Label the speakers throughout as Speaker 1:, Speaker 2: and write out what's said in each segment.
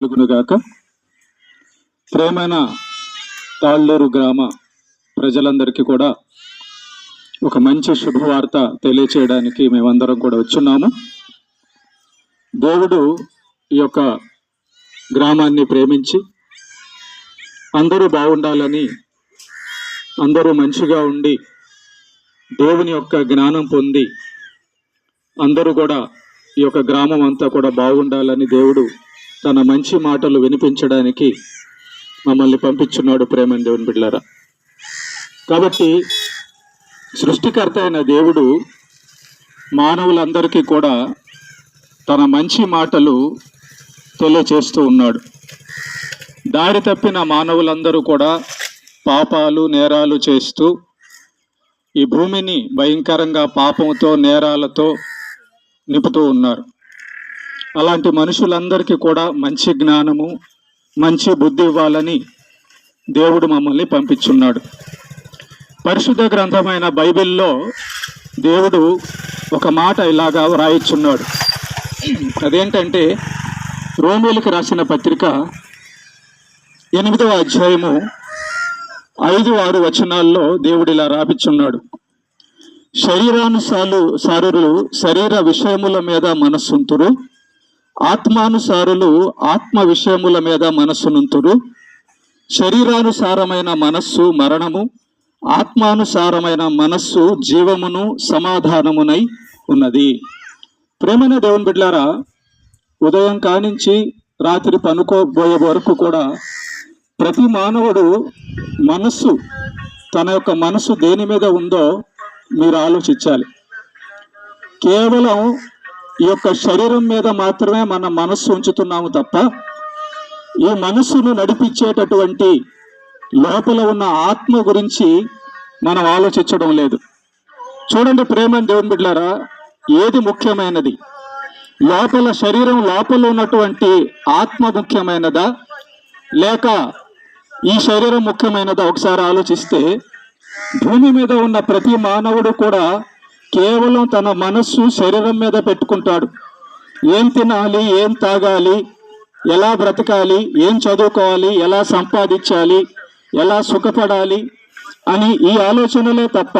Speaker 1: కలుగునుగాక ప్రేమైన తాళ్ళూరు గ్రామ ప్రజలందరికీ కూడా ఒక మంచి శుభవార్త తెలియచేయడానికి మేమందరం కూడా వచ్చున్నాము. దేవుడు ఈ యొక్క గ్రామాన్ని ప్రేమించి అందరూ బాగుండాలని అందరూ మంచిగా ఉండి దేవుని యొక్క జ్ఞానం పొంది అందరూ కూడా ఈ యొక్క గ్రామం అంతా కూడా బాగుండాలని దేవుడు తన మంచి మాటలు వినిపించడానికి మమ్మల్ని పంపించున్నాడు ప్రేమని దేవుని బిడ్డారా కాబట్టి సృష్టికర్త అయిన దేవుడు మానవులందరికీ కూడా తన మంచి మాటలు తెలియచేస్తూ ఉన్నాడు. దారి తప్పిన మానవులందరూ కూడా పాపాలు నేరాలు చేస్తూ ఈ భూమిని భయంకరంగా పాపంతో నేరాలతో నింపుతూ ఉన్నారు. అలాంటి మనుషులందరికీ కూడా మంచి జ్ఞానము మంచి బుద్ధి ఇవ్వాలని దేవుడు మమ్మల్ని పంపించున్నాడు. పరిశుద్ధ గ్రంథమైన బైబిల్లో దేవుడు ఒక మాట ఇలాగా వ్రాయిచున్నాడు అదేంటంటే రోమిలకు రాసిన పత్రిక ఎనిమిదవ అధ్యాయము ఐదు ఆరు వచనాల్లో దేవుడు ఇలా రాపిచున్నాడు శరీరానుసారు సారులు శరీర విషయముల మీద మనస్సుంతురు. ఆత్మానుసారులు ఆత్మ విషయముల మీద మనస్సునుంతురు. శరీరానుసారమైన మనస్సు మరణము ఆత్మానుసారమైన మనస్సు జీవమును సమాధానమునై ఉన్నది. ప్రేమైన దేవుని బిడ్లారా ఉదయం కానించి రాత్రి పనుకోబోయే వరకు కూడా ప్రతి మానవుడు మనస్సు తన యొక్క మనస్సు దేని మీద ఉందో మీరు ఆలోచించాలి. కేవలం ఈ యొక్క శరీరం మీద మాత్రమే మన మనస్సు ఉంచుతున్నాము తప్ప ఈ మనస్సును నడిపించేటటువంటి లోపల ఉన్న ఆత్మ గురించి మనం ఆలోచించడం లేదు. చూడండి ప్రేమ దేవుని బిడ్డారా ఏది ముఖ్యమైనది? లోపల శరీరం లోపల ఉన్నటువంటి ఆత్మ ముఖ్యమైనదా? లేక ఈ శరీరం ముఖ్యమైనదా? ఒకసారి ఆలోచిస్తే భూమి మీద ఉన్న ప్రతి మానవుడు కూడా కేవలం తన మనస్సు శరీరం మీద పెట్టుకుంటాడు. ఏం తినాలి ఏం తాగాలి ఎలా బ్రతకాలి ఏం చదువుకోవాలి ఎలా సంపాదించాలి ఎలా సుఖపడాలి అని ఈ ఆలోచనలే తప్ప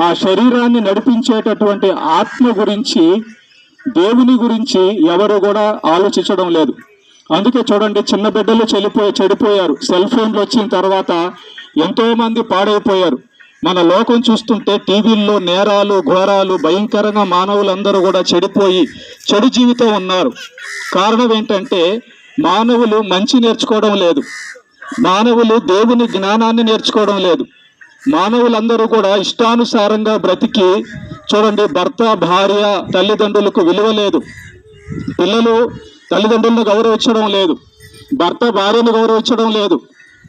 Speaker 1: ఆ శరీరాన్ని నడిపించేటటువంటి ఆత్మ గురించి దేవుని గురించి ఎవరు కూడా ఆలోచించడం లేదు. అందుకే చూడండి చిన్న బిడ్డలు చెడిపోయి చెడిపోయారు. సెల్ ఫోన్లు వచ్చిన తర్వాత ఎంతోమంది పాడైపోయారు. మన లోకం చూస్తుంటే టీవీల్లో నేరాలు ఘోరాలు భయంకరంగా మానవులందరూ కూడా చెడిపోయి చెడు జీవితం ఉన్నారు. కారణం ఏంటంటే మానవులు మంచి నేర్చుకోవడం లేదు. మానవులు దేవుని జ్ఞానాన్ని నేర్చుకోవడం లేదు. మానవులందరూ కూడా ఇష్టానుసారంగా బ్రతికి చూడండి భర్త భార్య తల్లిదండ్రులకు విలువ లేదు. పిల్లలు తల్లిదండ్రులను గౌరవించడం లేదు. భర్త భార్యను గౌరవించడం లేదు.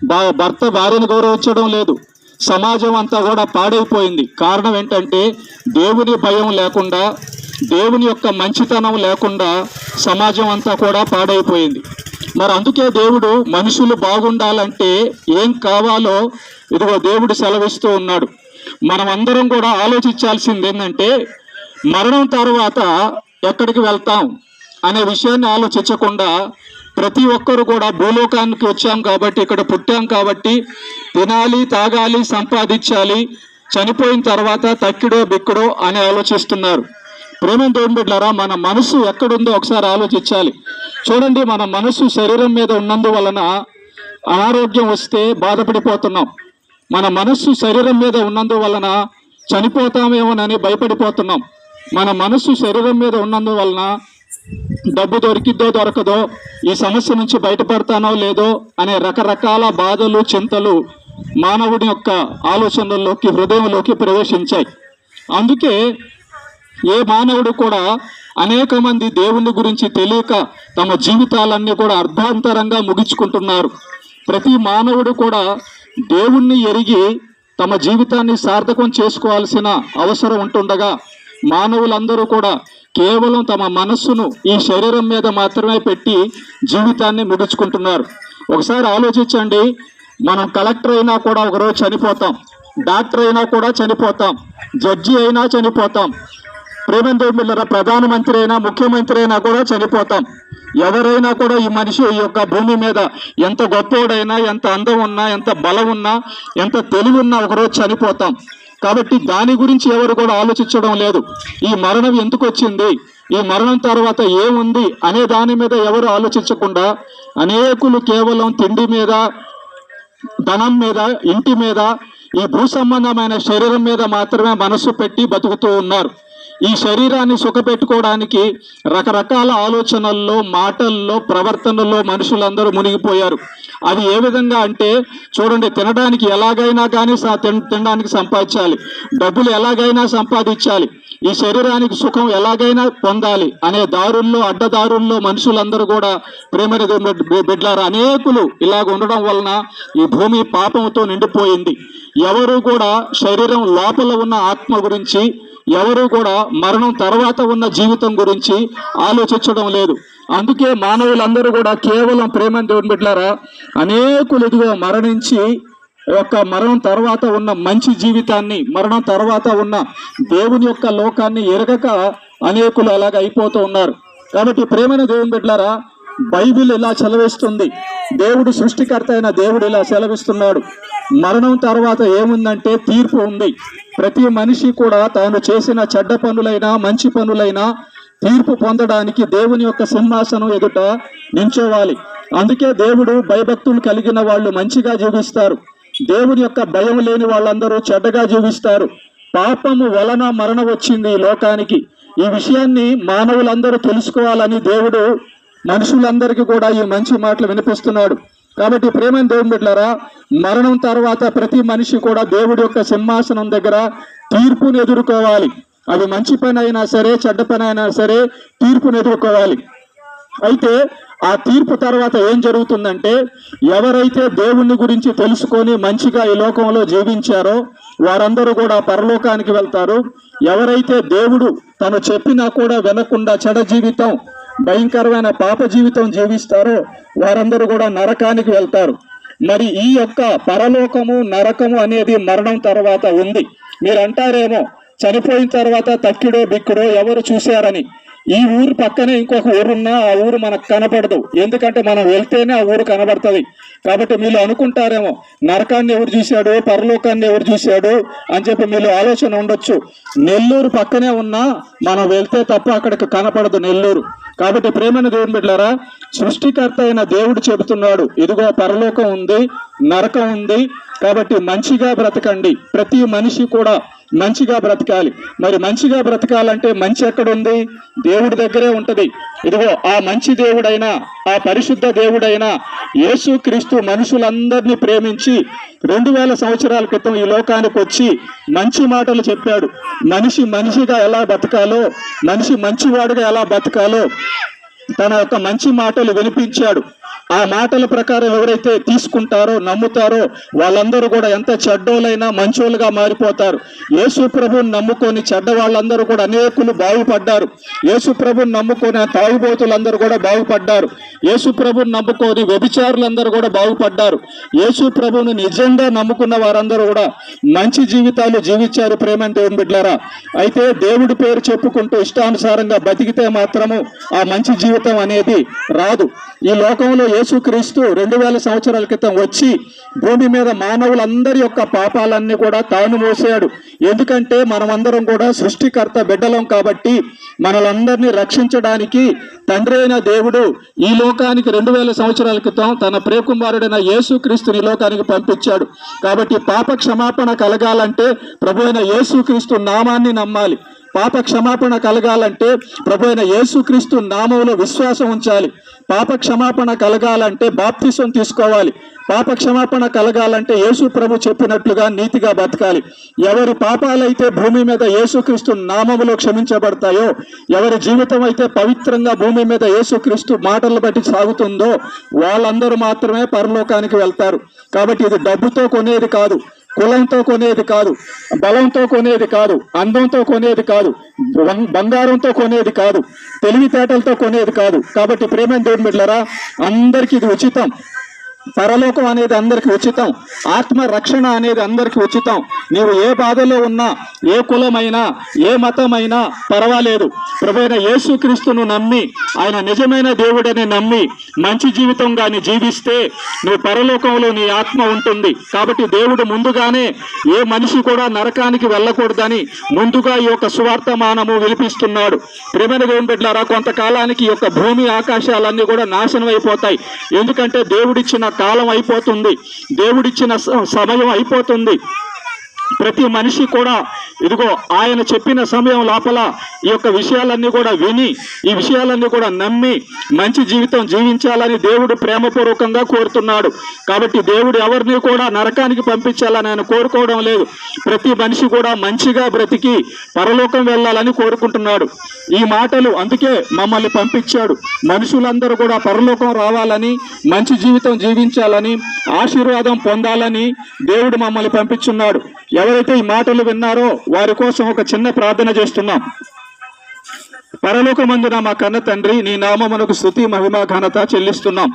Speaker 1: భా- భర్త భార్యను గౌరవించడం లేదు. సమాజం అంతా కూడా పాడైపోయింది. కారణం ఏంటంటే దేవుని భయం లేకుండా దేవుని యొక్క మంచితనం లేకుండా సమాజం అంతా కూడా పాడైపోయింది. మరి అందుకే దేవుడు మనుషులు బాగుండాలంటే ఏం కావాలో ఇదిగో దేవుడు సెలవిస్తూ ఉన్నాడు. మనం అందరం కూడా ఆలోచించాల్సింది ఏంటంటే మరణం తర్వాత ఎక్కడికి వెళ్తాం అనే విషయాన్ని ఆలోచించకుండా ప్రతి ఒక్కరు కూడా భూలోకానికి వచ్చాం కాబట్టి ఇక్కడ పుట్టాం కాబట్టి తినాలి తాగాలి సంపాదించాలి చనిపోయిన తర్వాత తక్కిడో బిక్కడో అని ఆలోచిస్తున్నారు. ప్రేమ దేవుని మన మనసు ఎక్కడుందో ఒకసారి ఆలోచించాలి. చూడండి మన మనసు శరీరం మీద ఉన్నందువలన అనారోగ్యం వస్తే బాధపడిపోతున్నాం. మన మనస్సు శరీరం మీద ఉన్నందువలన చనిపోతామేమోనని భయపడిపోతున్నాం. మన మనస్సు శరీరం మీద ఉన్నందువలన డబ్బు దొరికిద్దో దొరకదో ఈ సమస్య నుంచి బయటపడతానో లేదో అనే రకరకాల బాధలు చింతలు మానవుడి యొక్క ఆలోచనల్లోకి హృదయంలోకి ప్రవేశించాయి. అందుకే ఏ మానవుడు కూడా అనేక మంది దేవుని గురించి తెలియక తమ జీవితాలన్నీ కూడా అర్ధాంతరంగా ముగించుకుంటున్నారు. ప్రతి మానవుడు కూడా దేవుణ్ణి ఎరిగి తమ జీవితాన్ని సార్థకం చేసుకోవాల్సిన అవసరం ఉంటుండగా మానవులందరూ కూడా కేవలం తమ మనస్సును ఈ శరీరం మీద మాత్రమే పెట్టి జీవితాన్ని ముడుచుకుంటున్నారు ఒకసారి ఆలోచించండి మనం కలెక్టర్ అయినా కూడా ఒకరోజు చనిపోతాం డాక్టర్ అయినా కూడా చనిపోతాం జడ్జి అయినా చనిపోతాం ప్రేమేంద్ర మిల్లర ప్రధానమంత్రి అయినా ముఖ్యమంత్రి అయినా కూడా చనిపోతాం. ఎవరైనా కూడా ఈ మనిషి ఈ యొక్క భూమి మీద ఎంత గొప్పోడైనా ఎంత అందం ఉన్నా ఎంత బలం ఉన్నా ఎంత తెలివి ఉన్నా ఒకరోజు చనిపోతాం. కాబట్టి దాని గురించి ఎవరు కూడా ఆలోచించడం లేదు. ఈ మరణం ఎందుకు వచ్చింది? ఈ మరణం తర్వాత ఏముంది? అనే దాని మీద ఎవరు ఆలోచించకుండా అనేకులు కేవలం తిండి మీద ధనం మీద ఇంటి మీద ఈ భూ సంబంధమైన శరీరం మీద మాత్రమే మనసు పెట్టి బతుకుతూ ఉన్నారు. ఈ శరీరాన్ని సుఖపెట్టుకోవడానికి రకరకాల ఆలోచనల్లో మాటల్లో ప్రవర్తనల్లో మనుషులందరూ మునిగిపోయారు. అది ఏ విధంగా అంటే చూడండి తినడానికి ఎలాగైనా కానీ తినడానికి సంపాదించాలి. డబ్బులు ఎలాగైనా సంపాదించాలి. ఈ శరీరానికి సుఖం ఎలాగైనా పొందాలి అనే దారుల్లో అడ్డదారుల్లో మనుషులందరూ కూడా ప్రేమని బిడ్లారు అనేకులు ఇలాగ ఉండడం వలన ఈ భూమి పాపంతో నిండిపోయింది. ఎవరు కూడా శరీరం లోపల ఉన్న ఆత్మ గురించి ఎవరు కూడా మరణం తర్వాత ఉన్న జీవితం గురించి ఆలోచించడం లేదు. అందుకే మానవులందరూ కూడా కేవలం ప్రేమ దేవుని బిడ్డారా అనేకులు ఇదిగో మరణించి యొక్క మరణం తర్వాత ఉన్న మంచి జీవితాన్ని మరణం తర్వాత ఉన్న దేవుని యొక్క లోకాన్ని ఎరగక అనేకులు అలాగ అయిపోతూ ఉన్నారు. కాబట్టి ప్రేమైన దేవుని బిడ్డారా బైబిల్ ఇలా సెలవిస్తుంది. దేవుడు సృష్టికర్త అయిన దేవుడు ఇలా సెలవిస్తున్నాడు. మరణం తర్వాత ఏముందంటే తీర్పు ఉంది. ప్రతి మనిషి కూడా తాను చేసిన చెడ్డ పనులైనా మంచి పనులైనా తీర్పు పొందడానికి దేవుని యొక్క సింహాసనం ఎదుట నించోవాలి. అందుకే దేవుడు భయభక్తులు కలిగిన వాళ్ళు మంచిగా జీవిస్తారు. దేవుని యొక్క భయం లేని వాళ్ళందరూ చెడ్డగా జీవిస్తారు. పాపము వలన మరణం వచ్చింది ఈ లోకానికి. ఈ విషయాన్ని మానవులందరూ తెలుసుకోవాలని దేవుడు మనుషులందరికీ కూడా ఈ మంచి మాటలు వినిపిస్తున్నాడు. కాబట్టి ప్రేమ దేవుని బిడ్డారా మరణం తర్వాత ప్రతి మనిషి కూడా దేవుడి యొక్క సింహాసనం దగ్గర తీర్పును ఎదుర్కోవాలి. అది మంచి పని అయినా సరే చెడ్డ పని అయినా సరే తీర్పును ఎదుర్కోవాలి. అయితే ఆ తీర్పు తర్వాత ఏం జరుగుతుందంటే ఎవరైతే దేవుణ్ణి గురించి తెలుసుకొని మంచిగా ఈ లోకంలో జీవించారో వారందరూ కూడా పరలోకానికి వెళ్తారు. ఎవరైతే దేవుడు తను చెప్పినా కూడా వినకుండా చెడ జీవితం భయంకరమైన పాప జీవితం జీవిస్తారో వారందరూ కూడా నరకానికి వెళ్తారు. మరి ఈ యొక్క పరలోకము నరకము అనేది మరణం తర్వాత ఉంది. మీరు అంటారేమో చనిపోయిన తర్వాత తక్కిడో బిక్కుడో ఎవరు చూశారని. ఈ ఊరు పక్కనే ఇంకొక ఊరున్నా ఆ ఊరు మనకు కనపడదు. ఎందుకంటే మనం వెళ్తేనే ఆ ఊరు కనబడుతుంది. కాబట్టి మీరు అనుకుంటారేమో నరకాన్ని ఎవరు చూశాడు పరలోకాన్ని ఎవరు చూశాడు అని చెప్పి మీరు ఆలోచన ఉండొచ్చు. నెల్లూరు పక్కనే ఉన్నా మనం వెళ్తే తప్ప అక్కడికి కనపడదు నెల్లూరు. కాబట్టి ప్రేమైన దేవుని బిడ్డారా సృష్టికర్త అయిన దేవుడు చెబుతున్నాడు ఇదిగో పరలోకం ఉంది నరకం ఉంది కాబట్టి మంచిగా బ్రతకండి. ప్రతి మనిషి కూడా మంచిగా బ్రతకాలి. మరి మంచిగా బ్రతకాలంటే మంచి ఎక్కడుంది? దేవుడి దగ్గరే ఉంటుంది. ఇదిగో ఆ మంచి దేవుడైనా ఆ పరిశుద్ధ దేవుడైనా యేసు క్రీస్తు మనుషులందరినీ ప్రేమించి రెండు వేల సంవత్సరాల క్రితం ఈ లోకానికి వచ్చి మంచి మాటలు చెప్పాడు. మనిషి మనిషిగా ఎలా బతకాలో మనిషి మంచివాడుగా ఎలా బతకాలో తన యొక్క మంచి మాటలు వినిపించాడు. ఆ మాటల ప్రకారం ఎవరైతే తీసుకుంటారో నమ్ముతారో వాళ్ళందరూ కూడా ఎంత చెడ్డోలైనా మంచోళ్ళుగా మారిపోతారు. యేసు ప్రభుని నమ్ముకొని చెడ్డ వాళ్ళందరూ కూడా అనేకులు బాగుపడ్డారు. యేసు ప్రభుని నమ్ముకొని తాగుబోతులందరూ కూడా బాగుపడ్డారు. యేసు ప్రభుని నమ్ముకొని వ్యభిచారులందరూ కూడా బాగుపడ్డారు. యేసు ప్రభుని నిజంగా నమ్ముకున్న వారందరూ కూడా మంచి జీవితాలు జీవించారు ప్రేమ దేవుని బిడ్డారా అయితే దేవుడి పేరు చెప్పుకుంటూ ఇష్టానుసారంగా బతికితే మాత్రము ఆ మంచి జీవితం అనేది రాదు. ఈ లోకంలో యేసుక్రీస్తు రెండు వేల సంవత్సరాల క్రితం వచ్చి భూమి మీద మానవులందరి యొక్క పాపాలన్నీ కూడా తాను మోసాడు. ఎందుకంటే మనమందరం కూడా సృష్టికర్త బిడ్డలం కాబట్టి మనలందరినీ రక్షించడానికి తండ్రి అయిన దేవుడు ఈ లోకానికి రెండు వేల సంవత్సరాల క్రితం తన ప్రియకుమారుడైన యేసుక్రీస్తుని ఈ లోకానికి పంపించాడు. కాబట్టి పాప క్షమాపణ కలగాలంటే ప్రభు అయిన యేసుక్రీస్తు నామాన్ని నమ్మాలి. పాప క్షమాపణ కలగాలంటే ప్రభు అయిన యేసుక్రీస్తు నామంలో విశ్వాసం ఉంచాలి. పాప క్షమాపణ కలగాలంటే బాప్తిసం తీసుకోవాలి. పాప క్షమాపణ కలగాలంటే యేసు ప్రభు చెప్పినట్లుగా నీతిగా బతకాలి. ఎవరి పాపాలైతే భూమి మీద యేసుక్రీస్తు నామములో క్షమించబడతాయో ఎవరి జీవితం అయితే పవిత్రంగా భూమి మీద యేసుక్రీస్తు మాటలు బట్టి సాగుతుందో వాళ్ళందరూ మాత్రమే పరలోకానికి వెళ్తారు. కాబట్టి ఇది డబ్బుతో కొనేది కాదు. కులంతో కొనేది కాదు బలంతో కొనేది కాదు అందంతో కొనేది కాదు బంగారంతో కొనేది కాదు తెలివితేటలతో కొనేది కాదు. కాబట్టి ప్రేమ దేవుడు బిడ్డలారా అందరికీ ఇది ఉచితం. పరలోకం అనేది అందరికి ఉచితం. ఆత్మ రక్షణ అనేది అందరికి ఉచితం. నీవు ఏ బాధలో ఉన్నా ఏ కులమైనా ఏ మతమైనా పర్వాలేదు. ప్రభైన యేసుక్రీస్తును నమ్మి ఆయన నిజమైన దేవుడని నమ్మి మంచి జీవితం కానీ జీవిస్తే నువ్వు పరలోకంలో నీ ఆత్మ ఉంటుంది. కాబట్టి దేవుడు ముందుగానే ఏ మనిషి కూడా నరకానికి వెళ్ళకూడదని ముందుగా ఈ యొక్క సువార్తమానము వినిపిస్తున్నాడు. ప్రేమైన దేవుని బిడ్డారా కొంతకాలానికి ఈ యొక్క భూమి ఆకాశాలన్నీ కూడా నాశనం అయిపోతాయి. ఎందుకంటే దేవుడిచ్చిన కాలం అయిపోతుంది. దేవుడిచ్చిన సమయం అయిపోతుంది. ప్రతి మనిషి కూడా ఇదిగో ఆయన చెప్పిన సమయం లోపల ఈ యొక్క విషయాలన్నీ కూడా విని ఈ విషయాలన్నీ కూడా నమ్మి మంచి జీవితం జీవించాలని దేవుడు ప్రేమపూర్వకంగా కోరుతున్నాడు. కాబట్టి దేవుడు ఎవరిని కూడా నరకానికి పంపించాలని ఆయన కోరుకోవడం లేదు. ప్రతి మనిషి కూడా మంచిగా బ్రతికి పరలోకం వెళ్ళాలని కోరుకుంటున్నాడు. ఈ మాటలు అందుకే మమ్మల్ని పంపించాడు. మనుషులందరూ కూడా పరలోకం రావాలని మంచి జీవితం జీవించాలని ఆశీర్వాదం పొందాలని దేవుడు మమ్మల్ని పంపించున్నాడు. ఎవరైతే ఈ మాటలు విన్నారో వారి కోసం ఒక చిన్న ప్రార్థన చేస్తున్నాం. పరలోకమందున మా కన్న తండ్రి నీ నామమునకు శృతి మహిమ ఘనత చెల్లిస్తున్నాం.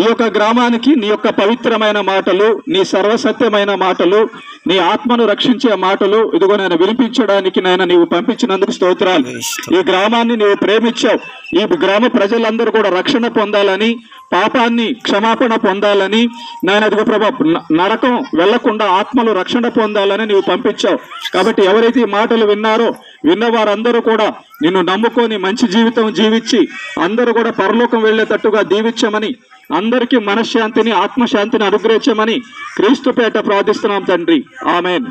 Speaker 1: ఈ యొక్క గ్రామానికి నీ యొక్క పవిత్రమైన మాటలు నీ సర్వసత్యమైన మాటలు నీ ఆత్మను రక్షించే మాటలు ఇదిగో నేను వినిపించడానికి నేను నీవు పంపించినందుకు స్తోత్రాలు. ఈ గ్రామాన్ని నీవు ప్రేమించావు. ఈ గ్రామ ప్రజలందరూ కూడా రక్షణ పొందాలని పాపాన్ని క్షమాపణ పొందాలని నేను అదిగో ప్రభా న- నరకం వెళ్ళకుండా ఆత్మలు రక్షణ పొందాలని నీవు పంపించావు. కాబట్టి ఎవరైతే ఈ మాటలు విన్నారో విన్న వారందరూ కూడా నిన్ను నమ్ముకొని మంచి జీవితం జీవించి అందరూ కూడా పరలోకం వెళ్ళేటట్టుగా దీవించమని అందరికీ మనశ్శాంతిని ఆత్మశాంతిని అనుగ్రహించమని క్రీస్తుపేట ప్రార్థిస్తున్నాం తండ్రి. ఆమెన్.